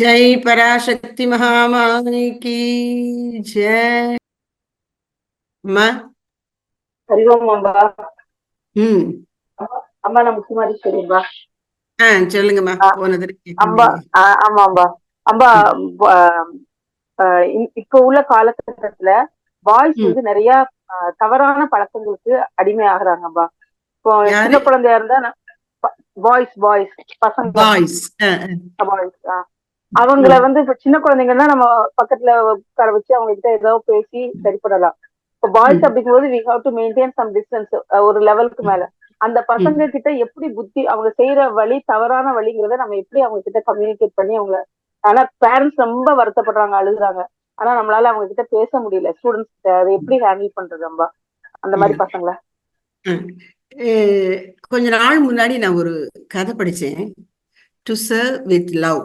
ஜெய் பராசக்தி மகாமானிக்கு ஜெய். அம்மா? ஹரிஓம் அம்பா ம். அம்மா நம்ம குமாரி சொல்லுங்கம்மா. ஆ சொல்லுங்கம்மா போனது அம்பா ஆமா அம்பா அம்பா இப்ப உள்ள காலகட்டத்துல பாய்ஸ் வந்து நிறைய தவறான பழக்கங்களுக்கு அடிமை ஆகுறாங்கப்பா. இப்போ சின்ன குழந்தையா இருந்தா பாய்ஸ் பாய்ஸ் பசங்க. பாய்ஸ் பாய்ஸ் அவங்கள வந்து இப்ப சின்ன குழந்தைங்கன்னா நம்ம பக்கத்துல உட்கார வச்சு அவங்க கிட்ட ஏதோ பேசி சரிப்படலாம். இப்போ பாய்ஸ். அப்படிங்கும்போது we have to maintain some distance ஒரு லெவலுக்கு மேல. அந்த பசங்க கிட்ட எப்படி புத்தி அவங்க செய்யற வழி தவறான வழிங்கிறத நம்ம எப்படி அவங்க கிட்ட கம்யூனிகேட் பண்ணி அவங்க ஆனா பேரண்ட்ஸ் ரொம்ப வருத்தப்படுறாங்க அழுகுறாங்க. ஆனா நம்மளால அவங்க கிட்ட பேச முடியல. ஸ்டூடெண்ட்ஸ் கிட்ட அதை எப்படி ஹேண்டில் பண்றது அம்பா அந்த மாதிரி. பசங்கள. கொஞ்ச நாள் முன்னாடி நான் ஒரு கதை படிச்சேன். To serve with love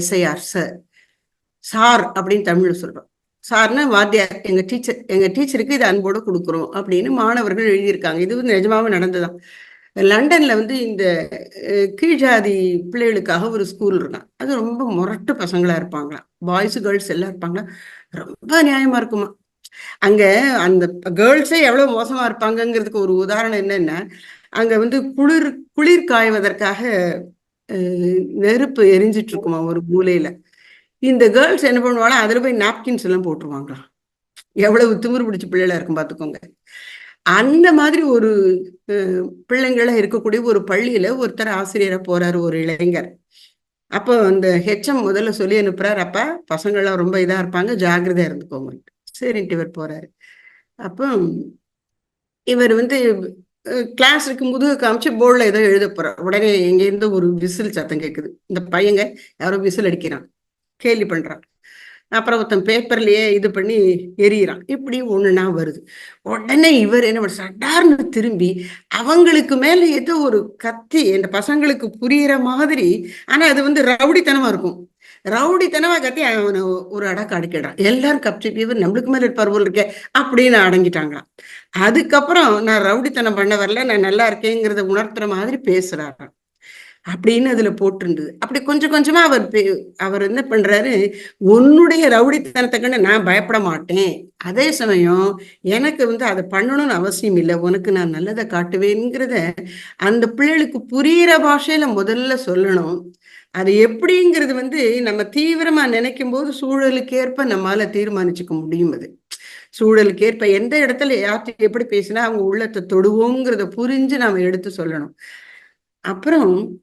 SIR sir sir அப்படின்னு தமிழ்ல சொல்றோம். சார்னா வாத்தியார் எங்க டீச்சர் எங்க டீச்சருக்கு இது அன்போடு கொடுக்குறோம் அப்படின்னு மாணவர்கள் எழுதியிருக்காங்க. இது வந்து நிஜமாவே நடந்ததுதான். லண்டன்ல வந்து இந்த கீழ்ஜாதி பிள்ளைகளுக்காக ஒரு ஸ்கூல் இருக்கான் அது ரொம்ப முரட்டு பசங்களா இருப்பாங்களாம் பாய்ஸ் கேர்ள்ஸ் எல்லாம் இருப்பாங்களா? ரொம்ப நியாயமா இருக்குமா? அங்க அந்த கேர்ள்ஸே எவ்வளவு மோசமா இருப்பாங்கங்கிறதுக்கு ஒரு உதாரணம் என்னன்னா அங்க வந்து குளிர் குளிர் காய்வதற்காக நெருப்பு எரிஞ்சிட்டு இருக்குமா ஒரு மூலையில. இந்த கேர்ள்ஸ் என்ன பண்ணுவாங்க அதுல போய் நாப்கின்ஸ் எல்லாம் போட்டுருவாங்களாம். எவ்வளவு திமிரு பிடிச்ச பிள்ளைகளா இருக்கும் பாத்துக்கோங்க. அந்த மாதிரி ஒரு பிள்ளைங்களா இருக்கக்கூடிய ஒரு பள்ளியில ஒருத்தர் ஆசிரியரா போறாரு ஒரு இளைஞர். அப்போ அந்த ஹெச்எம் முதல்ல சொல்லி அனுப்புறாரு அப்பா பசங்கள்லாம் ரொம்ப இதா இருப்பாங்க ஜாக்கிரதையா இருந்துக்கோங்க. சரின்ட்டு இவர் போறாரு. அப்போ இவர் வந்து கிளாஸ் இருக்கும்போது காமிச்சு போர்டில் ஏதோ எழுத போறார் உடனே எங்கேருந்து ஒரு விசில் சத்தம் கேட்குது இந்த பையங்க யாரோ விசில் அடிக்கிறான். கேலி பண்றான். அப்புறம் ஒருத்தன் பேப்பர்லயே இது பண்ணி எரியறான் இப்படி ஒண்ணுனா வருது. உடனே இவர் என்ன சடார்னு திரும்பி அவங்களுக்கு மேல ஏதோ ஒரு கத்தி என் பசங்களுக்கு புரியிற மாதிரி ஆனா அது வந்து ரவுடித்தனமா இருக்கும். ரவுடித்தனமா கத்தி அவனை ஒரு அடக்க அடிக்கிடான் எல்லாரும் கப்சி இவர் நம்மளுக்கு மேல இருப்பார் போல் இருக்கே அப்படின்னு அடங்கிட்டாங்களாம். அதுக்கப்புறம் நான் ரவுடித்தனம் பண்ண வரல நான் நல்லா இருக்கேங்கிறத உணர்த்துற மாதிரி பேசுறாராம். அப்படின்னு அதுல போட்டிருந்தது. அப்படி கொஞ்சம் கொஞ்சமா அவர் பே- அவர் என்ன பண்றாரு உன்னுடைய ரவுடித்தனத்தை கண்டு நான் பயப்பட மாட்டேன். அதே சமயம் எனக்கு வந்து அதை பண்ணணும்னு அவசியம் இல்லை. உனக்கு நான் நல்லதை காட்டுவேங்கிறத அந்த பிள்ளைகளுக்கு புரியிற பாஷையில முதல்ல சொல்லணும். அது எப்படிங்கிறது வந்து நம்ம தீவிரமா நினைக்கும் போது சூழலுக்கேற்ப நம்மால தீர்மானிச்சுக்க முடியும் அது. சூழலுக்கு ஏற்ப எந்த இடத்துல யார்கிட்ட எப்படி பேசினா அவங்க உள்ளத்தை தொடுவோங்கிறத புரிஞ்சு நாம எடுத்து சொல்லணும். அப்புறம்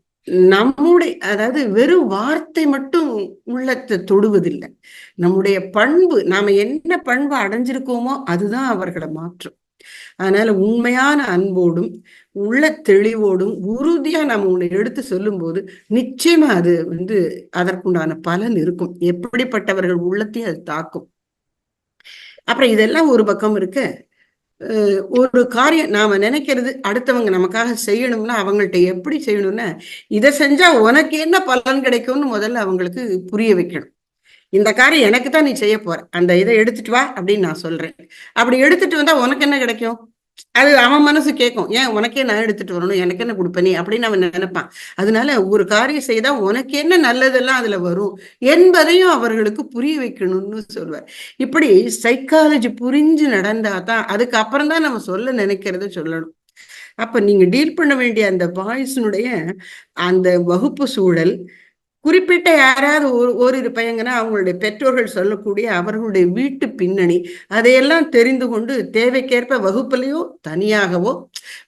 நம்முடைய அதாவது வெறும் வார்த்தை மட்டும் உள்ளத்தை தொடுவதில்லை. நம்முடைய பண்பு நாம என்ன பண்பு அடைஞ்சிருக்கோமோ அதுதான் அவர்களை மாற்றும். அதனால உண்மையான அன்போடும் உள்ள தெளிவோடும் உறுதியா நம்ம உன்னை எடுத்து சொல்லும்போது நிச்சயமா அது வந்து அதற்குண்டான பலன் இருக்கும். எப்படிப்பட்டவர்கள் உள்ளத்தையும் அது தாக்கும். அப்புறம் இதெல்லாம் ஒரு பக்கம் இருக்கு. ஒரு காரியம் நாம நினைக்கிறது அடுத்தவங்க நமக்காக செய்யணும்னா அவங்கள்ட்ட எப்படி செய்யணும்னா இதை செஞ்சா உனக்கு என்ன பலன் கிடைக்கும்னு முதல்ல அவங்களுக்கு புரிய வைக்கணும். இந்த காரியம் எனக்கு தான் நீ செய்ய போற. அந்த இதை எடுத்துட்டு வா அப்படின்னு நான் சொல்றேன். அப்படி எடுத்துட்டு வந்தா உனக்கு என்ன கிடைக்கும்? அது அவன் மனசு கேட்கும் ஏன் உனக்கே நான் எடுத்துட்டு வரணும்? எனக்கு என்ன கொடுப்பனே அப்படின்னு அவன் நினைப்பான். அதனால ஒரு காரியம் செய்தா உனக்கு என்ன நல்லதெல்லாம் அதுல வரும் என்பதையும் அவர்களுக்கு புரிய வைக்கணும்னு சொல்வார். இப்படி சைக்காலஜி புரிஞ்சு நடந்தா தான் அதுக்கப்புறம் தான் நம்ம சொல்ல நினைக்கிறத சொல்லணும். அப்ப நீங்க டீல் பண்ண வேண்டிய அந்த பாய்ஸினுடைய அந்த வகுப்பு சூழல் குறிப்பிட்ட யாராவது ஒரு ஓரிரு பையங்கன்னா அவங்களுடைய பெற்றோர்கள் சொல்லக்கூடிய அவர்களுடைய வீட்டு பின்னணி அதையெல்லாம் தெரிந்து கொண்டு தேவைக்கேற்ப வகுப்புலையோ தனியாகவோ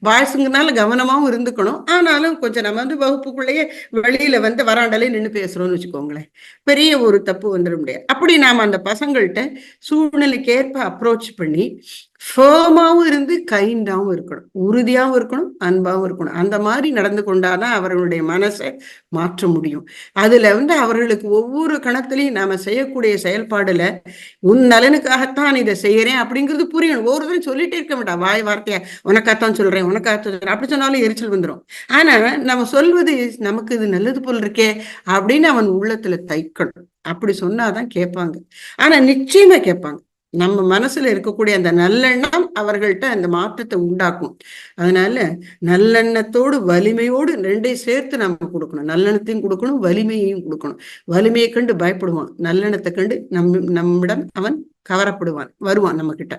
வாய்ஸுங்கனால கவனமாவும் இருந்துக்கணும். ஆனாலும் கொஞ்சம் நம்ம வந்து வகுப்புக்குள்ளேயே வெளியில வந்து வராண்டலே நின்று பேசுறோம்னு வச்சுக்கோங்களேன். பெரிய ஒரு தப்பு வந்துட முடியாது. அப்படி நாம அந்த பசங்கள்கிட்ட சூழ்நிலைக்கேற்ப அப்ரோச் பண்ணி ஃபேர்மாவும் இருந்து கைண்டாவும் இருக்கணும். உறுதியாவும் இருக்கணும் அன்பாவும் இருக்கணும். அந்த மாதிரி நடந்து கொண்டாதான் அவர்களுடைய மனசை மாற்ற முடியும். அதுல வந்து அவர்களுக்கு ஒவ்வொரு கணத்திலையும் நாம செய்யக்கூடிய செயல்பாடுல உன் நலனுக்காகத்தான் இதை செய்யறேன் அப்படிங்கிறது புரியணும். ஒவ்வொருத்தரும் சொல்லிட்டே இருக்க மாட்டான். வாய் வார்த்தையா? உனக்காகத்தான் சொல்றேன் உனக்காகத்தான் சொல்றேன். அப்படி சொன்னாலும் எரிச்சல் வந்துடும் ஆனா நம்ம சொல்வது நமக்கு இது நல்லது போல் இருக்கே அப்படின்னு அவன் உள்ளத்துல தைக்கணும். அப்படி சொன்னாதான் கேட்பாங்க. ஆனா நிச்சயமா கேட்பாங்க. நம்ம மனசுல இருக்கக்கூடிய அந்த நல்லெண்ணம் அவர்கள்ட்ட அந்த மாற்றத்தை உண்டாக்கும். அதனால நல்லெண்ணத்தோடு வலிமையோடு ரெண்டையும் சேர்த்து நம்ம கொடுக்கணும். நல்லெண்ணத்தையும் கொடுக்கணும் வலிமையையும் கொடுக்கணும். வலிமையை கண்டு பயப்படுவான். நல்லெண்ணத்தை கண்டு நம் நம்மிடம் அவன் கவரப்படுவான் வருவான் நம்ம கிட்ட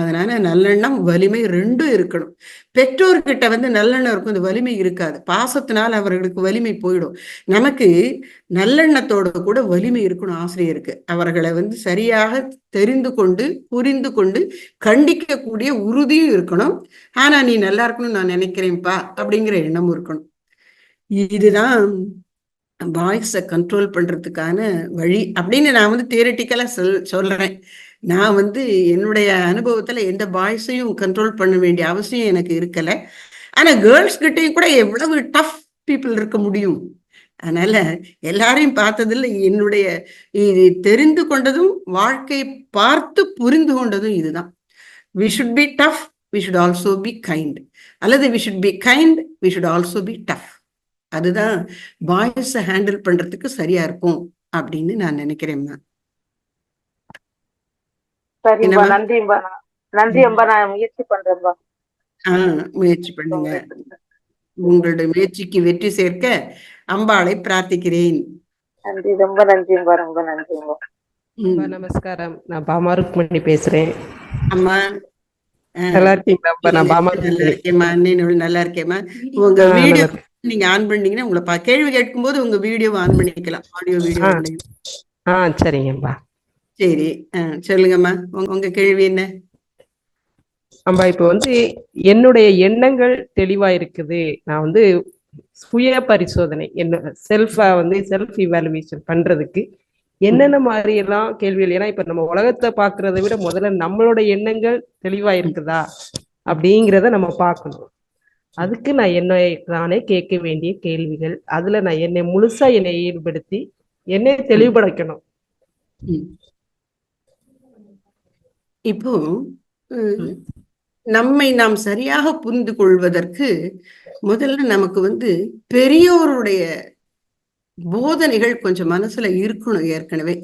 அதனால நல்லெண்ணம் வலிமை ரெண்டும் இருக்கணும். பெற்றோர்கிட்ட வந்து நல்லெண்ணம் இருக்கும் இந்த வலிமை இருக்காது. பாசத்தினால் அவர்களுக்கு வலிமை போயிடும். நமக்கு நல்லெண்ணத்தோட கூட வலிமை இருக்கணும் ஆசிரியருக்கு. அவர்களை வந்து சரியாக தெரிந்து கொண்டு புரிந்து கொண்டு கண்டிக்கக்கூடிய உறுதியும் இருக்கணும். ஆனா நீ நல்லா இருக்கணும்னு நான் நினைக்கிறேன்ப்பா அப்படிங்கிற எண்ணமும் இருக்கணும். இதுதான் வாய்ஸை கண்ட்ரோல் பண்றதுக்கான வழி அப்படின்னு நான் வந்து தியரட்டிக்கலா சொல் சொல்றேன். நான் வந்து என்னுடைய அனுபவத்துல எந்த பாய்ஸையும் கண்ட்ரோல் பண்ண வேண்டிய அவசியம் எனக்கு இருக்கல. ஆனா கேர்ள்ஸ் கிட்டையும் கூட எவ்வளவு டஃப் பீப்புள் இருக்க முடியும்? அதனால எல்லாரையும் பார்த்ததுல என்னுடைய இது தெரிந்து கொண்டதும் வாழ்க்கை பார்த்து புரிந்து கொண்டதும் இதுதான். We should be tough we should also be kind அல்லது we should be kind we should also be tough அதுதான் பாய்ஸை ஹேண்டில் பண்றதுக்கு சரியா இருக்கும் அப்படின்னு நான் நினைக்கிறேன் மேம். சரிம்பா? நன்றிம்பா நான் நன்றி அம்பா நான் முயற்சி பண்றேன்பா ஆஹ் முயற்சி பண்ணுங்க. உங்களுடைய முயற்சிக்கு வெற்றி சேர்க்க அம்பாளை பிரார்த்திக்கிறேன். நன்றி. ரொம்ப நன்றிம்பா ரொம்ப நன்றிம்பா ம். அம்மா, நமஸ்காரம். நான் பாமா ருக்மணி பேசுறேன். அம்மா நல்லா இருக்கீங்களா? அப்பா நான் பாமா நல்லா இருக்கேம்மா. அண்ணன் நல்லா இருக்கேம்மா. உங்க வீடியோ. நீங்க ஆன் பண்ணீங்கன்னா உங்களை கேள்வி கேட்கும்போது உங்க வீடியோவை ஆன் பண்ணிக்கலாம். ஆடியோ வீடியோ ஆ. ஆ சரிங்கப்பா சரி சொல்லுங்கம்மா. உங்க உங்க கேள்வி என்ன? அம்பா இப்போ வந்து என்னுடைய எண்ணங்கள் தெளிவா இருக்குது நான் வந்து சுய பரிசோதனை என்ன செல்ஃபா வந்து செல்ஃப் இவாலுவேஷன் பண்றதுக்கு என்னென்ன மாதிரி எல்லாம் கேள்விகள்? ஏன்னா இப்ப நம்ம உலகத்தை பாக்குறதை விட முதல்ல நம்மளோட எண்ணங்கள் தெளிவா இருக்குதா அப்படிங்கிறத நம்ம பார்க்கணும். அதுக்கு நான் என்னை நானே கேட்க வேண்டிய கேள்விகள். அதுல நான் என்னை முழுசா என்னை ஈடுபடுத்தி என்னை தெளிவுபடுத்தணும். இப்போ நம்மை நாம் சரியாக புரிந்து கொள்வதற்கு முதல்ல நமக்கு வந்து பெரியோருடைய போதனைகள் கொஞ்சம் மனசுல இருக்கணும் ஏற்கனவே.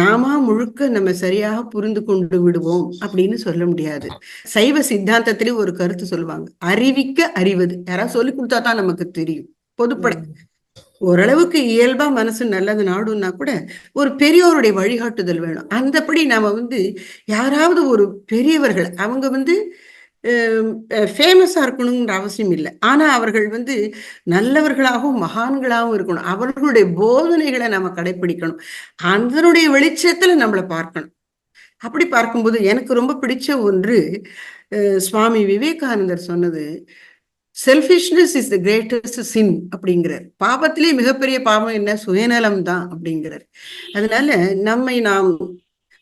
நாம முழுக்க நம்ம சரியாக புரிந்து கொண்டு விடுவோம் அப்படின்னு சொல்ல முடியாது. சைவ சித்தாந்தத்திலே ஒரு கருத்து சொல்லுவாங்க. அறிவிக்க அறிவது. யாராவது சொல்லி கொடுத்தா தான் நமக்கு தெரியும். பொதுப்படை. ஓரளவுக்கு இயல்பா மனசு நல்லது நாடுன்னா கூட ஒரு பெரியோருடைய வழிகாட்டுதல் வேணும். அந்தபடி நாம வந்து யாராவது ஒரு பெரியவர்கள் அவங்க வந்து ஃபேமஸாக இருக்கணுங்கிற அவசியம் இல்லை. ஆனால் அவர்கள் வந்து நல்லவர்களாகவும் மகான்களாகவும் இருக்கணும். அவர்களுடைய போதனைகளை நம்ம கடைபிடிக்கணும் அதனுடைய வெளிச்சத்தில் நம்மளை பார்க்கணும். அப்படி பார்க்கும்போது எனக்கு ரொம்ப பிடிச்ச ஒன்று சுவாமி விவேகானந்தர் சொன்னது selfishness is the greatest sin அப்படிங்கிறார். பாவத்திலே மிகப்பெரிய பாவம் என்ன? சுயநலம் தான் அப்படிங்கிறார். அதனால நம்மை நாம்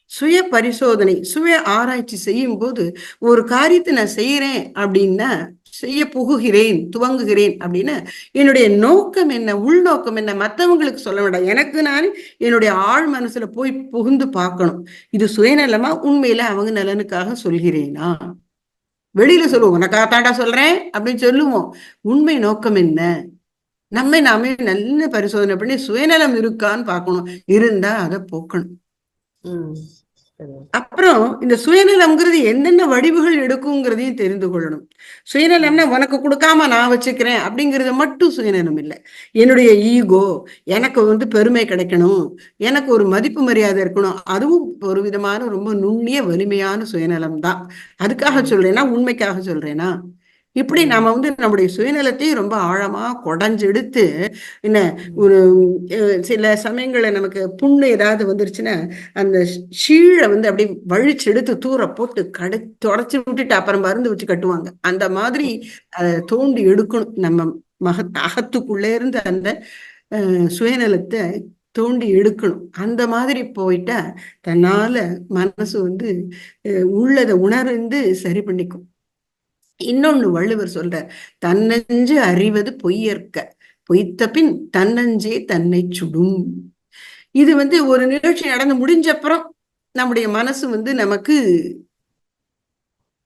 சுய பரிசோதனை சுய ஆராய்ச்சி செய்யும் போது ஒரு காரியத்தை நான் செய்யறேன் அப்படின்னா செய்ய புகுகிறேன் துவங்குகிறேன் அப்படின்னா என்னுடைய நோக்கம் என்ன? உள்நோக்கம் என்ன? மற்றவங்களுக்கு சொல்ல வேண்டாம். எனக்கு நான் என்னுடைய ஆழ் மனசுல போய் புகுந்து பார்க்கணும். இது சுயநலமா? உண்மையில அவங்க நலனுக்காக சொல்கிறேனா? வெளியில சொல்லுவோம். உனக்காக தாண்டா சொல்றேன் அப்படின்னு சொல்லுவோம். உண்மை நோக்கம் என்ன? நம்மை நாமே நல்ல பரிசோதனை பண்ணி சுயநலம் இருக்கான்னு பார்க்கணும். இருந்தா அதை போக்கணும். அப்புறம் இந்த சுயநலம்ங்கிறது என்னென்ன வடிவுகள் எடுக்குங்கிறதையும் தெரிந்து கொள்ளணும். சுயநலம்னா உனக்கு கொடுக்காம நான் வச்சுக்கிறேன் அப்படிங்கிறது மட்டும் சுயநலம் இல்லை. என்னுடைய ஈகோ எனக்கு வந்து பெருமை கிடைக்கணும் எனக்கு ஒரு மதிப்பு மரியாதை இருக்கணும் அதுவும் ஒரு விதமான ரொம்ப நுண்ணிய வலிமையான சுயநலம் தான் அதுக்காக சொல்றேன்னா உண்மைக்காக சொல்றேனா? இப்படி நாம வந்து நம்முடைய சுயநலத்தையும் ரொம்ப ஆழமா குடஞ்செடுத்து என்ன ஒரு சில சமயங்கள்ல நமக்கு புண்ணு ஏதாவது வந்துருச்சுன்னா அந்த ஷீழை வந்து அப்படியே வழிச்செடுத்து தூர போட்டு கடை தொடச்சி விட்டுட்டு அப்புறம் மருந்து வச்சு கட்டுவாங்க. அந்த மாதிரி அதை தோண்டி எடுக்கணும். நம்ம மக அகத்துக்குள்ளே இருந்து அந்த சுயநலத்தை தோண்டி எடுக்கணும். அந்த மாதிரி போயிட்டா தன்னால மனசு வந்து உள்ளதை உணர்ந்து சரி பண்ணிக்கும். இன்னொன்னு வள்ளுவர் சொல்றார் தன்னஞ்சு அறிவது பொய்யற்க பொய்த்த பின் தன்னஞ்சே தன்னை சுடும். இது வந்து ஒரு நிகழ்ச்சி நடந்து முடிஞ்சப்புறம் நம்முடைய மனசு வந்து நமக்கு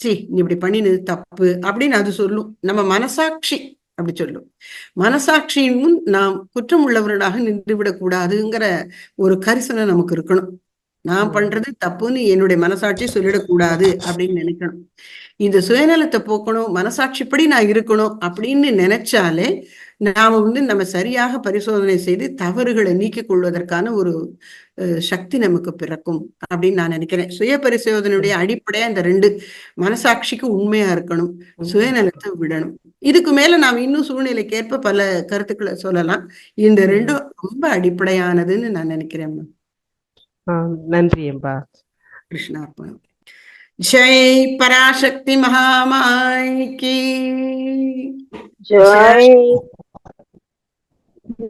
சீ நீ இப்படி பண்ணினது தப்பு அப்படின்னு அது சொல்லும். நம்ம மனசாட்சி அப்படி சொல்லும். மனசாட்சியின் முன் நாம் குற்றம் உள்ளவர்களாக நின்று விடக்கூடாதுங்கிற ஒரு கரிசனை நமக்கு இருக்கணும். நான். பண்றது தப்புன்னு என்னுடைய மனசாட்சி சொல்லிடக்கூடாது அப்படின்னு நினைக்கணும் இந்த சுயநலத்தை போக்கணும் மனசாட்சிப்படி நான் இருக்கணும் அப்படின்னு நினைச்சாலே நாம வந்து நம்ம சரியாக பரிசோதனை செய்து தவறுகளை நீக்கிக் கொள்வதற்கான ஒரு சக்தி நமக்கு பிறக்கும் அப்படின்னு நான் நினைக்கிறேன் சுய பரிசோதனையுடைய அடிப்படையா இந்த ரெண்டு மனசாட்சிக்கு உண்மையா இருக்கணும் சுயநலத்தை விடணும் இதுக்கு மேல நாம் இன்னும் சூழ்நிலைக்கேற்ப பல கருத்துக்களை சொல்லலாம் இந்த. ரெண்டும் ரொம்ப அடிப்படையானதுன்னு நான் நினைக்கிறேன் அம்மா. ஆ, நன்றி அம்பா கிருஷ்ணார்ப்பணம் ஜெய் பராசக்தி மகாமாய் கி ஜெய்